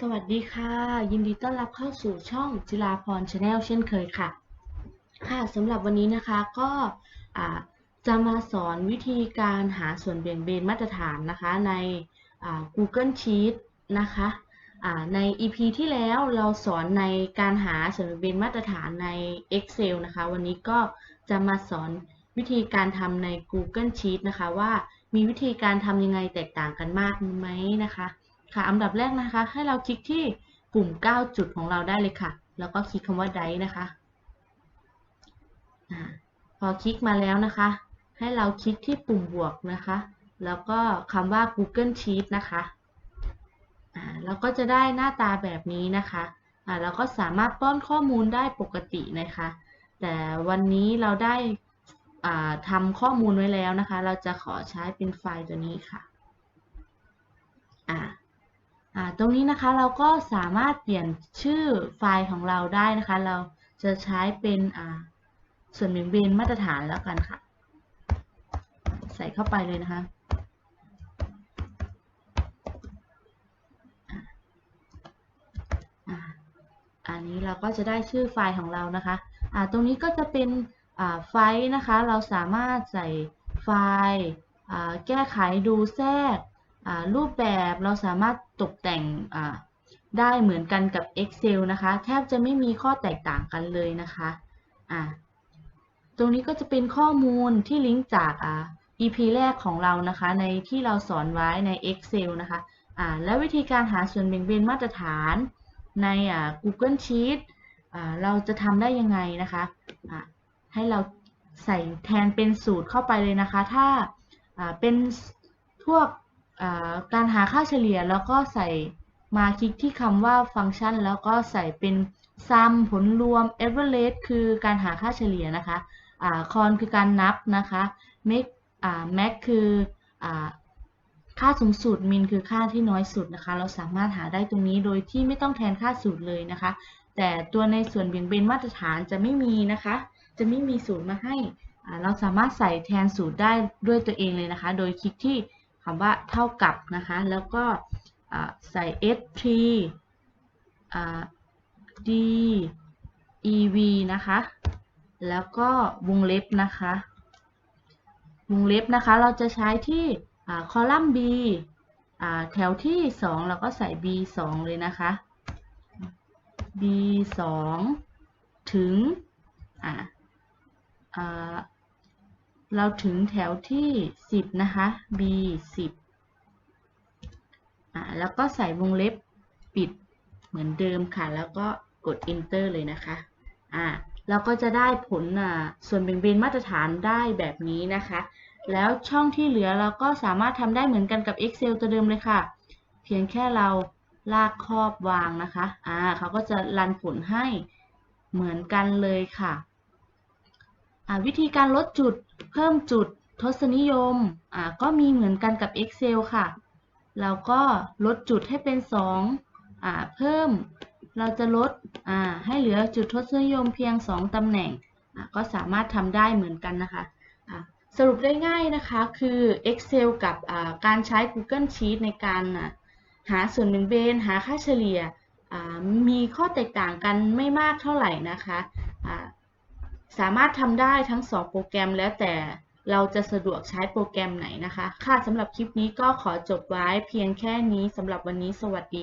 สวัสดีค่ะ ยินดีต้อนรับเข้าสู่ช่องจิราพรชาแนลเช่นเคยค่ะ ค่ะสำหรับวันนี้นะคะก็จะมาสอนวิธีการหาส่วนเบี่ยงเบนมาตรฐานนะคะใน Google Sheet นะคะใน EP ที่แล้วเราสอนในการหาส่วนเบี่ยงเบนมาตรฐานใน Excel นะคะ วันนี้ก็จะมาสอนวิธีการทำใน Google Sheet นะคะว่ามีวิธีการทำยังไงแตกต่างกันมากไหมนะคะ ค่ะอันดับแรกนะคะ ให้เราคลิกที่ปุ่ม 9 จุดของเราได้เลยค่ะ แล้วก็คลิกคำว่า Dice นะคะอพอคลิกมาแล้วนะคะ ให้เราคลิกที่ปุ่มบวกนะคะ แล้วก็คำว่า Google Sheet นะคะเราก็จะได้หน้าตาแบบนี้นะคะเราก็สามารถป้อนข้อมูลได้ปกตินะคะ แต่วันนี้เราได้อ่าทำข้อมูลไว้แล้วนะคะ เราจะขอใช้เป็นไฟล์ตัวนี้ค่ะ อ่าอ่า ตรงนี้นะคะเราก็สามารถเปลี่ยนชื่อไฟล์ของเราได้นะคะ เราจะใช้เป็นส่วนเบี่ยงเบนมาตรฐานแล้วกันค่ะ ใส่เข้าไปเลยนะคะ อันนี้เราก็จะได้ชื่อไฟล์ของเรานะคะอ่าตรงนี้ก็จะเป็นไฟล์นะคะ เราสามารถใส่ไฟล์แก้ไขดูแทรก รูปแบบเราสามารถตกแต่งได้เหมือนกันกับ Excel นะคะ แทบจะไม่มีข้อแตกต่างกันเลยนะคะอ่าตรงนี้ก็จะเป็นข้อมูลที่ลิงก์จาก EP แรกของเรานะคะ ในที่เราสอนไว้ใน Excel นะคะอ่าและวิธีการหาส่วนเบี่ยงเบนมาตรฐานใน Google Sheet เราจะทำได้ยังไงนะคะอ่าให้เราใส่แทนเป็นสูตรเข้าไปเลยนะคะ ถ้าเป็นพวก การหาค่าเฉลี่ยแล้วก็ใส่มาคลิกที่คำว่าฟังก์ชัน แล้วก็ใส่เป็น sum ผลรวม average คือการหาค่าเฉลี่ยนะคะคอ่า con คือการนับนะคะ make max คืออค่าสูงสุด min คือค่าที่น้อยสุดนะคะ เราสามารถหาได้ตรงนี้โดยที่ไม่ต้องแทนค่าสูตรเลยนะคะ แต่ตัวในส่วนเบี่ยงเบนมาตรฐานจะไม่มีนะคะ จะไม่มีสูตรมาให้ เราสามารถใส่แทนสูตรได้ด้วยตัวเองเลยนะคะ โดยคลิกที่ คำว่าเท่ากับนะคะ แล้วก็ใส่ s 3 d ev นะคะ แล้วก็วงเล็บนะคะ วงเล็บนะคะ เราจะใช้ที่คอลัมน์ b แถวที่ 2 เราก็ใส่ b 2เลยนะคะ b 2ถึงอ่า เราถึงแถวที่ 10 นะคะ b 10อ่าแล้วก็ใส่วงเล็บปิดเหมือนเดิมค่ะ แล้วก็กด enter เลยนะคะอ่าเราก็จะได้ผลส่วนเบี่ยงเบนมาตรฐานได้แบบนี้นะคะ แล้วช่องที่เหลือเราก็สามารถทำได้เหมือนกันกับ Excel ตัวเดิมเลยค่ะ เพียงแค่เราลากครอบวางนะคะ อ่าเขาก็จะรันผลให้เหมือนกันเลยค่ะ วิธีการลดจุด เพิ่มจุด ทศนิยมก็มีเหมือนกันกับ Excel ค่ะเราก็ลดจุดให้เป็น2อ่าเพิ่ม เราจะลดให้เหลือจุดทศนิยมเพียง 2 ตำแหน่ง ก็สามารถทำได้เหมือนกันนะคะ สรุปได้ง่ายนะคะคือ Excel กับการใช้ Google Sheet ในการหาส่วนเบี่งเบน หาค่าเฉลี่ย มีข้อแตกต่างกันไม่มากเท่าไหร่นะคะ สามารถทำได้ทั้ง 2 โปรแกรมแล้วแต่เราจะสะดวกใช้โปรแกรมไหนนะคะ ค่ะสำหรับคลิปนี้ก็ขอจบไว้เพียงแค่นี้สำหรับวันนี้สวัสดี